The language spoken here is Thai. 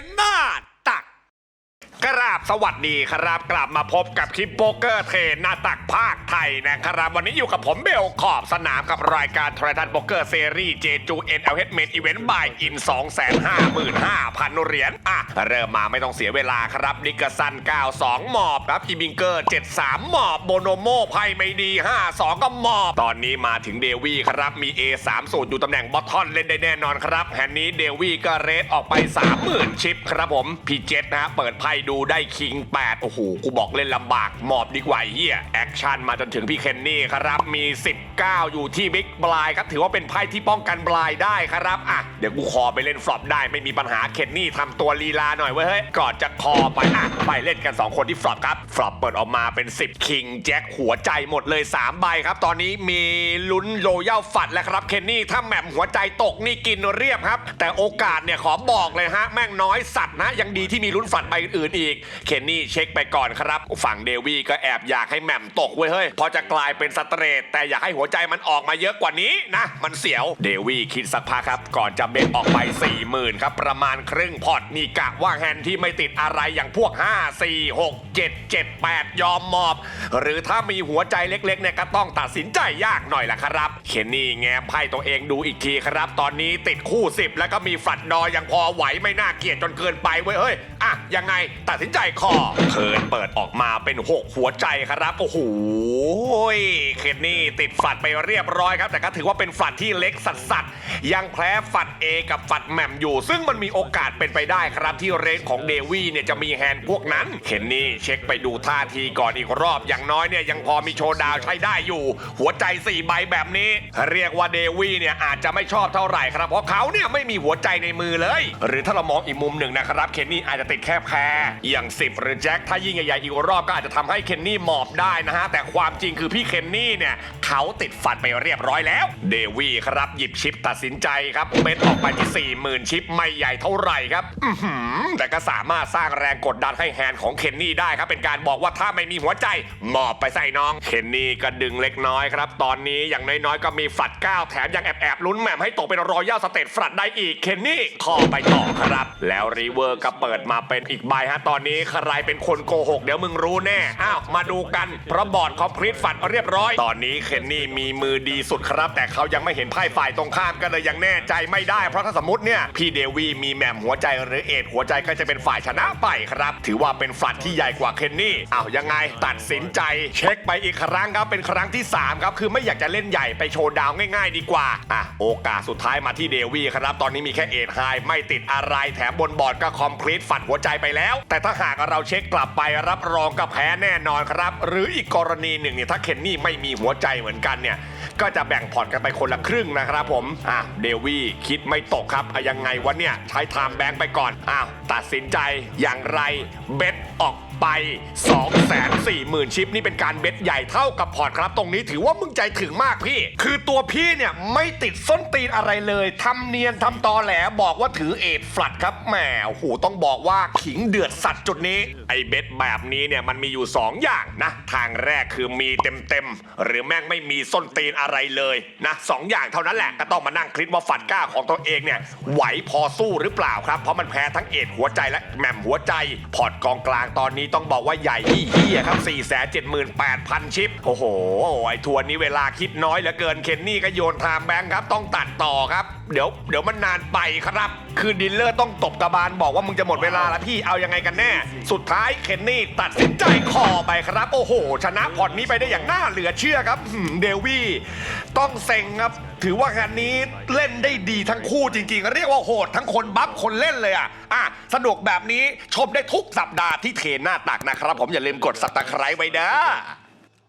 นหน้าตัก กราบ สวัสดีครับกลับมาพบกับคลิปโป๊กเกอร์เทรนหน้าตักภาคไทยนะครับ วันนี้อยู่กับผมเบลขอบสนามกับรายการโทรทัศน์โป๊กเกอร์ซีรีส์เจจูเอ็นเอลเฮดเมนอีเวนต์บายอิน2 5 5 0 0 0 เหรียญอะ เริ่มมาไม่ต้องเสียเวลาครับนิกสัน 92 หมอบครับอีบิงเกอร์ 73 หมอบโบโนโมไพ่ไม่ดี 52 ก็หมอบ ตอนนี้มาถึงเดวี่ครับมี A 3 0อยู่ตำแหน่งบอททอนเล่นได้แน่นอนครับแฮนนี้เดวี่ก็เรทออกไป 30,000 ชิปครับผมพีเจ็ตนะฮะเปิดไพ่ดูได้คิง 8 โอ้โห กูบอกเล่นลำบาก หมอบดีกว่าเฮียแอคชั่นมาจนถึงพี่เคนนี่ครับ มี 19 อยู่ที่บิ๊กบลายครับ ถือว่าเป็นไพ่ที่ป้องกันบลายได้ครับ อะ เดี๋ยวกูคอไปเล่นฟลอปได้ไม่มีปัญหาเคนนี่ทำตัวลีลาหน่อยเว้ยเฮ้ยก่อนจะคอไปอะไปเล่นกัน 2 คนที่ฟลอปครับ ฟลอปเปิดออกมาเป็น 10 คิงแจ็คหัวใจหมดเลย 3 ใบครับ ตอนนี้มีลุ้นโรยัลฟัดแล้วครับ เคนนี่ถ้าแหม่มหัวใจตกนี่กินเรียบครับ แต่โอกาสเนี่ยขอบอกเลยฮะแม่งน้อยสัตว์นะยังดีที่มีลุ้นฝัดใบอื่นอีกเคนนี่เช็คไปก่อนครับ ฝั่งเดวี่ก็แอบอยากให้แหม่มตกเว้ยเฮ้ย พอจะกลายเป็นสเตรทแต่อยากให้หัวใจมันออกมาเยอะกว่านี้นะ มันเสียว เดวี่คิดสักพักครับ ก่อนจะเบ็ดออกไป 4 0,000ครับประมาณครึ่งพอร์ตนี่กะว่าแฮนด์ที่ไม่ติดอะไรอย่างพวก 5 4 6 7 7 8 ยอมมอบ หรือถ้ามีหัวใจเล็กๆเนี่ยก็ต้องตัดสินใจยากหน่อยล่ะครับ เคนนี่แง้มไพ่ตัวเองดูอีกทีครับ ตอนนี้ติดคู่ 10 แล้วก็มีฝัดดอยังพอไหวไม่น่าเกลียดจนเกินไปเว้ยเฮ้ยะยังไงตัดสินใจคอเคินเปิดออกมาเป็น6หัวใจครับโอ้โหเคนนี่ติดฝัดไปเรียบร้อยครับ แต่ก็ถือว่าเป็นฝัดที่เล็กสัสสัสๆยังแพ้ฝัด A กับฝัดแหม่มอยู่ ซึ่งมันมีโอกาสเป็นไปได้ครับที่เรนของเดวี่เนี่ยจะมีแฮนด์พวกนั้นเคนนี่เช็คไปดูท่าทีก่อนอีกรอบอย่างน้อยเนี่ยยังพอมีโชว์ดาวใช้ได้อยู่ หัวใจ4ใบแบบนี้ เรียกว่าเดวี่เนี่ยอาจจะไม่ชอบเท่าไหร่ครับเพราะเขาเนี่ยไม่มีหัวใจในมือเลย หรือถ้าเรามองอีกมุมหนึ่งนะครับเคนนี่อาจจะติดแค่แพ้อย่าง10หรือแจ็คถ้ายิ่งใหญ่ๆอีกรอบก็อาจจะทำให้เคนนี่หมอบได้นะฮะ แต่ความจริงคือพี่เคนนี่เนี่ย เขาติดฟันไปเรียบร้อยแล้ว เดวี่ครับหยิบชิปตัดสินใจครับเบ็ดออกไปที่ 40,000 ชิปไม่ใหญ่เท่าไหร่ครับอื้อหือแต่ก็สามารถสร้างแรงกดดันให้แฮนด์ของเคนนี่ได้ครับ เป็นการบอกว่าถ้าไม่มีหัวใจหมอบไปใส่น้อง เคนนี่ก็ดึงเล็กน้อยครับ ตอนนี้อย่างน้อยๆก็มีฝัดก้าวแถมยังแอบแอบๆลุ้นแหม่มให้ตกเป็นรอยัลสเตตฝัดได้อีกเคนนี่คอไปต่อครับ แล้วรีเวอร์ก็เปิดมาเป็นอีกใบฮะ ตอนนี้ใครเป็นคนโกหก เดี๋ยวมึงรู้แน่ อ้าว มาดูกัน เพราะบอร์ดคอมพลีทฝัดเรียบร้อย ตอนนี้เคนนี่มีมือดีสุดครับ แต่เขายังไม่เห็นไพ่ฝ่ายตรงข้ามก็เลยยังแน่ใจไม่ได้ เพราะถ้าสมมติเนี่ยพี่เดวีมีแหม่มหัวใจหรือเอ็ดหัวใจก็จะเป็นฝ่ายชนะไปครับ ถือว่าเป็นฝัดที่ใหญ่กว่าเคนนี่ อ้าวยังไงตัดสินใจ เช็คไปอีกครั้งครับเป็นครั้งที่3ครับคือไม่อยากจะเล่นใหญ่ไปโชว์ดาวง่าย ๆ ดีกว่าอะโอกาสสุดท้ายมาที่เดวีครับ ตอนนี้มีแค่เอ็ดไฮไม่ติดอะไรแถมบนบอร์ดก็คอมพลีทฝัดหัวใจไปแล้ว แต่ถ้าหากเราเช็คกลับไปรับรองก็แพ้แน่นอนครับ หรืออีกกรณีหนึ่งเนี่ยถ้าเคนนี่ไม่มีหัวใจเหมือนกันเนี่ยก็จะแบ่งพอร์ตกันไปคนละครึ่งนะครับผมอะเดวี่คิดไม่ตกครับอะยังไงวะเนี่ยใช้ไทม์แบงค์ไปก่อนอ้าวตัดสินใจอย่างไรเบ็ดออก ไป2 4 0 0 0 0 ชิปนี่เป็นการเบ็ดใหญ่เท่ากับพอร์ตครับ ตรงนี้ถือว่ามึงใจถึงมากพี่ คือตัวพี่เนี่ยไม่ติดส้นตีนอะไรเลยทำเนียนทำตอแหลบอกว่าถือเอทฟลัดครับแหมโอ้โหต้องบอกว่าขิงเดือดสัตว์จุดนี้ ไอเบ็ดแบบนี้เนี่ยมันมีอยู่ 2 อย่างนะ ทางแรกคือมีเต็มๆหรือแม่งไม่มีส้นตีนอะไรเลยนะสองอย่างเท่านั้นแหละก็ต้องมานั่งคลิปว่าฝันกล้าของตัวเองเนี่ยไหวพอสู้หรือเปล่าครับเพราะมันแพ้ทั้งเอทหัวใจและแหม่มหัวใจ พอร์ตกองกลางตอนนี้ต้องบอกว่าใหญ่เฮียครับ 478,000 ชิป โอ้โหไอ้ทัวร์นี้เวลาคิดน้อยเหลือเกินเคนนี่ก็โยนไทม์แบงค์ครับ ต้องตัดต่อครับ เดี๋ยวเดี๋ยวมันนานไปครับ คือดิลเลอร์ต้องตบกระบาลบอกว่ามึงจะหมดเวลาแล้วพี่เอายังไงกันแน่ สุดท้ายเคนนี่ตัดสินใจคอไปครับ โอ้โห ชนะพอร์ตนี้ไปได้อย่างน่าเหลือเชื่อครับหืมเดวี่ต้องเซ็งครับ ถือว่างานนี้เล่นได้ดีทั้งคู่จริง ๆ เรียกว่าโหดทั้งคนบัฟคนเล่นเลยอะอะสนุกแบบนี้ชมได้ทุกสัปดาห์ที่เทนหน้าตักนะครับ ผมอย่าลืมกดสับตะไคร้ไว้เด้อ